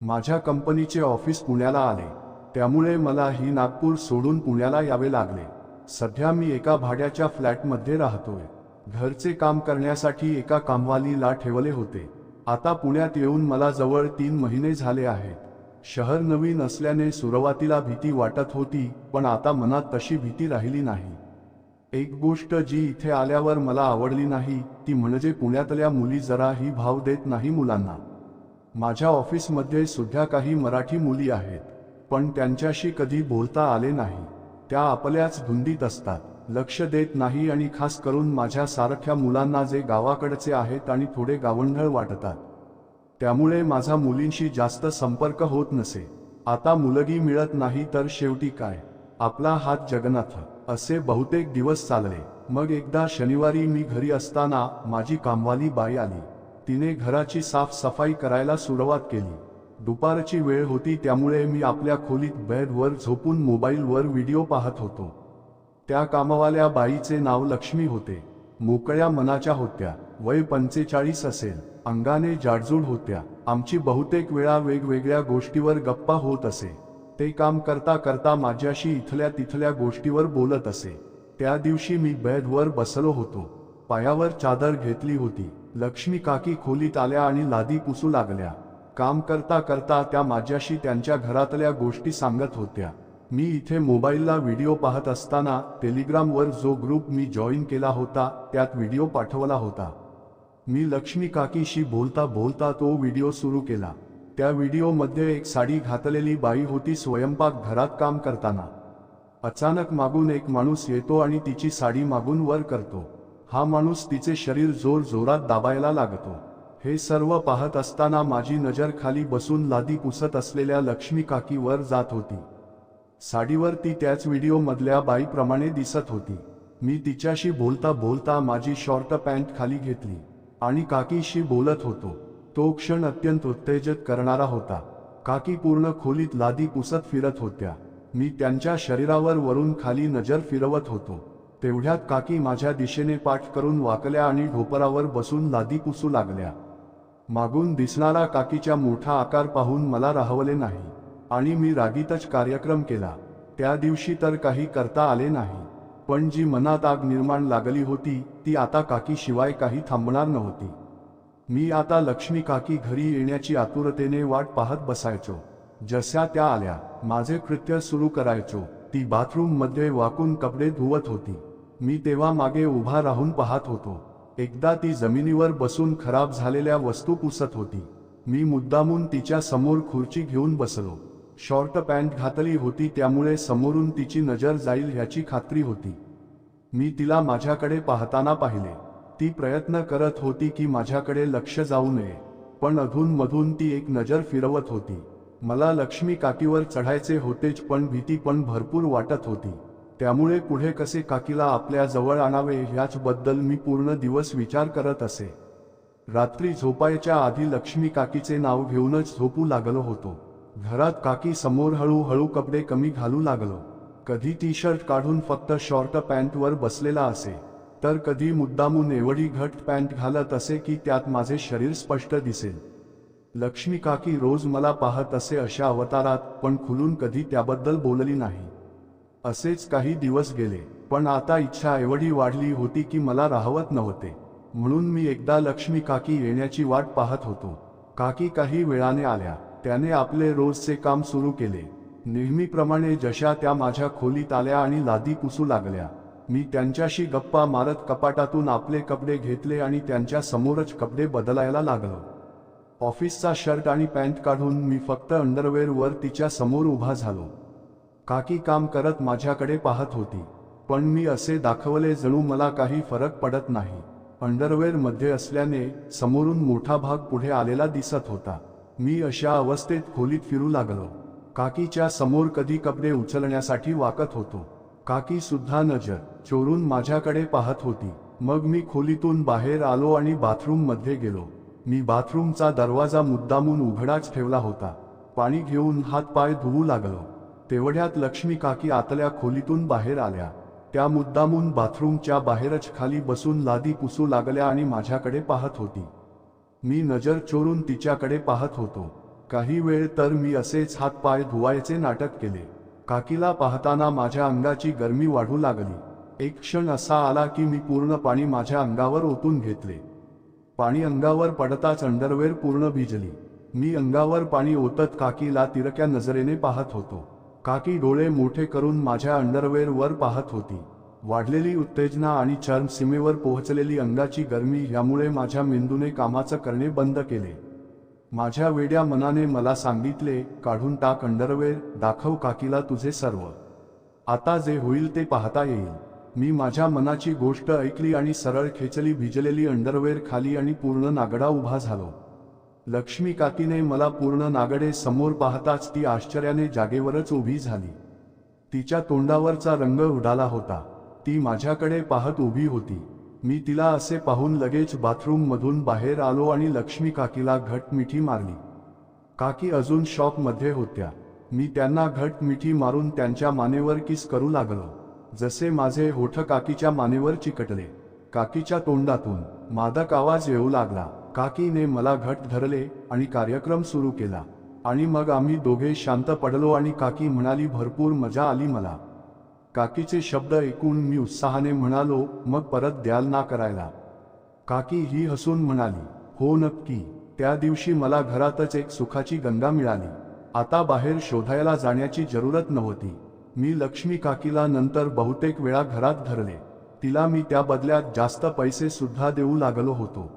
माझ्या कंपनीचे ऑफिस पुण्याला आले. त्यामुळे मला ही नागपूर सोडून पुण्याला यावे लागले. सध्या मी एका भाड्याच्या फ्लॅटमध्ये राहतोय. घरचे काम करण्यासाठी एका कामवालीला ठेवले होते. आता पुण्यात येऊन मला जवळ तीन महिने झाले आहेत. शहर नवीन असल्याने सुरुवातीला भीती वाटत होती पण आता मनात तशी भीती राहिली नाही. एक गोष्ट जी इथे आल्यावर मला आवडली नाही ती म्हणजे पुण्यातल्या मुली जराही भाव देत नाही मुलांना. माझ्या ऑफिसमध्ये सुद्धा काही मराठी मुली आहेत पण त्यांच्याशी कधी बोलता आले नाही. त्या आपल्याच धुंदीत असतात. लक्ष देत नाही आणि खास करून माझ्या सारख्या मुलांना जे गावाकडचे आहेत आणि थोडे गावंढळ वाटतात. त्यामुळे माझा मुलींशी जास्त संपर्क होत नसे. आता मुलगी मिळत नाही तर शेवटी काय? आपला हात जगन्नाथ. असे बहुतेक दिवस चालले. मग एकदा शनिवारी मी घरी असताना माझी कामवाली बाई आली. तिने घराची साफसफाई करायला सुरुवात केली. दुपारची वेळ होती त्यामुळे मी आपल्या खोलीत बेडवर झोपून मोबाईलवर व्हिडिओ पाहत होतो. त्या कामवाल्या बाईचे नाव लक्ष्मी होते. मोकळ्या मनाच्या होत्या. वय पंचेचाळीस असेल. अंगाने जाडजूड होत्या. आमची बहुतेक वेळा वेगवेगळ्या गोष्टीवर गप्पा होत असे. ते काम करता करता माझ्याशी इथल्या तिथल्या गोष्टीवर बोलत असे. त्या दिवशी मी बेडवर बसलो होतो. पायावर चादर घेतली होती. लक्ष्मी काकी खोलीत आल्या आणि लादी पुसू लागल्या. काम करता करता त्या माझ्याशी त्यांच्या घरातल्या गोष्टी सांगत होत्या. मी इथे मोबाईलला व्हिडिओ पाहत असताना टेलिग्रामवर जो ग्रुप मी जॉईन केला होता त्यात व्हिडिओ पाठवला होता. मी लक्ष्मी काकीशी बोलता बोलता तो व्हिडिओ सुरू केला. त्या व्हिडिओमध्ये एक साडी घातलेली बाई होती स्वयंपाक घरात काम करताना. अचानक मागून एक माणूस येतो आणि तिची साडी मागून वर करतो. हा माणूस तिचे शरीर जोर जोरात दाबायला लागतो. हे सर्व पाहत असताना माझी नजर खाली बसून लादी पुसत असलेल्या लक्ष्मी काकीवर जात होती. साडीवर ती त्याच व्हिडिओमधल्या बाईप्रमाणे दिसत होती. मी तिच्याशी बोलता बोलता माझी शॉर्ट पॅन्ट खाली घेतली. आणि काकीशी बोलत होतो. तो क्षण अत्यंत उत्तेजित करणारा होता. काकी पूर्ण खोलीत लादी पुसत फिरत होत्या. मी त्यांच्या शरीरावर वरून खाली नजर फिरवत होतो. तेवढ्यात काकी माझ्या दिशेने पाठ करून वाकल्या आणि ढोपरावर बसून लादी पुसू लागल्या. मागून दिसणारा काकीच्या मोठा आकार पाहून मला राहवले नाही आणि मी रागीतच कार्यक्रम केला. त्या दिवशी तर काही करता आले नाही. पण जी मनात आग निर्माण लागली होती ती आता काकीशिवाय काही थांबणार नव्हती. मी आता लक्ष्मी काकी घरी येण्याची आतुरतेने वाट पाहत बसायचो. जशा त्या आल्या माझे कृत्य सुरू करायचो. ती बाथरूममध्ये वाकून कपडे धुवत होती. मी तेव्हा मागे उभा राहून पाहत होतो. एकदा ती जमिनीवर बसून खराब झालेल्या वस्तू पुसत होती. मी मुद्दामून तिच्या समोर खुर्ची घेऊन बसलो. शॉर्ट पॅन्ट घातली होती त्यामुळे समोरून तिची नजर जाईल ह्याची खात्री होती. मी तिला माझ्याकडे पाहताना पाहिले. ती प्रयत्न करत होती की माझ्याकडे लक्ष जाऊ नये. पण अधूनमधून ती एक नजर फिरवत होती. मला लक्ष्मी काकीवर चढायचे होतेच पण भीती पण भरपूर वाटत होती. त्यामुळे पुढे कसे काकीला आपल्या जवळ आणावे ह्याचबद्दल मी पूर्ण दिवस विचार करत असे. रात्री झोपायच्या आधी लक्ष्मी काकीचे नाव घेऊनच झोपू लागलो होतो. घरात काकी समोर हळूहळू कपडे कमी घालू लागलो. कधी टी शर्ट काढून फक्त शॉर्ट पॅन्टवर बसलेला असे. तर कधी मुद्दामून एवढी घट पॅन्ट घालत असे की त्यात माझे शरीर स्पष्ट दिसेल. लक्ष्मी काकी रोज मला पाहत असे अशा अवतारात पण खुलून कधी त्याबद्दल बोलली नाही. असेच काही दिवस गेले पण आता इच्छा एवढी वाढली होती की मला राहवत नव्हते. म्हणून मी एकदा लक्ष्मी काकी येण्याची वाट पाहत होतो. काकी काही वेळाने आल्या त्याने आपले रोजचे काम सुरू केले. नेहमीप्रमाणे जशा त्या माझ्या खोलीत आल्या आणि लादी पुसू लागल्या. मी त्यांच्याशी गप्पा मारत कपाटातून आपले कपडे घेतले आणि त्यांच्या समोरच कपडे बदलायला लागलो. ऑफिसचा शर्ट आणि पॅन्ट काढून मी फक्त अंडरवेअरवर तिच्या समोर उभा झालो. काकी काम करत माझ्याकडे पाहत होती. पण मी असे दाखवले जणू मला काही फरक पडत नाही. अंडरवेअरमध्ये असल्याने समोरून मोठा भाग पुढे आलेला दिसत होता. मी अशा अवस्थेत खोलीत फिरू लागलो. काकीच्या समोर कधी कपडे उचलण्यासाठी वाकत होतो. काकी सुद्धा नजर चोरून माझ्याकडे पाहत होती. मग मी खोलीतून बाहेर आलो आणि बाथरूममध्ये गेलो. मी बाथरूमचा दरवाजा मुद्दामून उघडाच ठेवला होता. पाणी घेऊन हातपाय धुवू लागलो. तेवढ्यात लक्ष्मी काकी आतल्या खोलीतून बाहेर आल्या. त्या मुद्दामून बाथरूमच्या बाहेरच खाली बसून लादी पुसू लागल्या आणि माझ्याकडे पाहत होती. मी नजर चोरून तिच्याकडे पाहत होतो. काही वेळ तर मी असेच हातपाय धुवायचे नाटक केले. काकीला पाहताना माझ्या अंगाची गरमी वाढू लागली. एक क्षण असा आला की मी पूर्ण पाणी माझ्या अंगावर ओतून घेतले. पाणी अंगावर पडताच अंडरवेअर पूर्ण भिजली. मी अंगावर पाणी ओतत काकीला तिरक्या नजरेने पाहत होतो. काकी डोळे मोठे करून माझ्या अंडरवेअर वर पाहत होती. वाढलेली उत्तेजना आणि चर्म सीमेवर पोहोचलेली अंगाची गरमी यामुळे माझ्या मेंदूने कामाचं करणे बंद केले. माझ्या वेड्या मनाने मला सांगितले काढून टाक अंडरवेअर दाखव काकीला तुझे सर्व. आता जे होईल ते पाहता येईल. मी माझ्या मनाची गोष्ट ऐकली आणि सरळ खेचली भिजलेली अंडरवेअर खाली आणि पूर्ण नागडा उभा झालो. लक्ष्मी काकीने मला पूर्ण नागडे समोर पाहताच ती आश्चर्याने जागेवरच उभी झाली. तिच्या तोंडावरचा रंग उडाला होता. ती माझ्याकडे पाहत उभी होती. मी तिला असे पाहून लगेच बाथरूम मधून बाहेर आलो आणि लक्ष्मी काकीला घट मिठी मारली. काकी अजून शॉकमध्ये होत्या. मी त्यांना घट मिठी मारून त्यांच्या मानेवर किस करू लागलो. जसे माझे होठ काकीच्या मानेवर चिकटले. काकीच्या तोंडातून मादक आवाज येऊ लागला. काकीने मला घट धरले आणि कार्यक्रम सुरू केला. आणि मग आम्ही दोघे शांत पडलो आणि काकी म्हणाली भरपूर मजा आली मला. काकीचे शब्द ऐकून मी उत्साहाने म्हणालो मग परत द्याल ना करायला. काकी ही हसून म्हणाली हो नक्की. त्या दिवशी मला घरातच एक सुखाची गंगा मिळाली. आता बाहेर शोधायला जाण्याची जरूरत नव्हती. मी लक्ष्मी काकीला नंतर बहुतेक वेळा घरात धरले. तिला मी त्या बदल्यात जास्त पैसे सुद्धा देऊ लागलो होतो.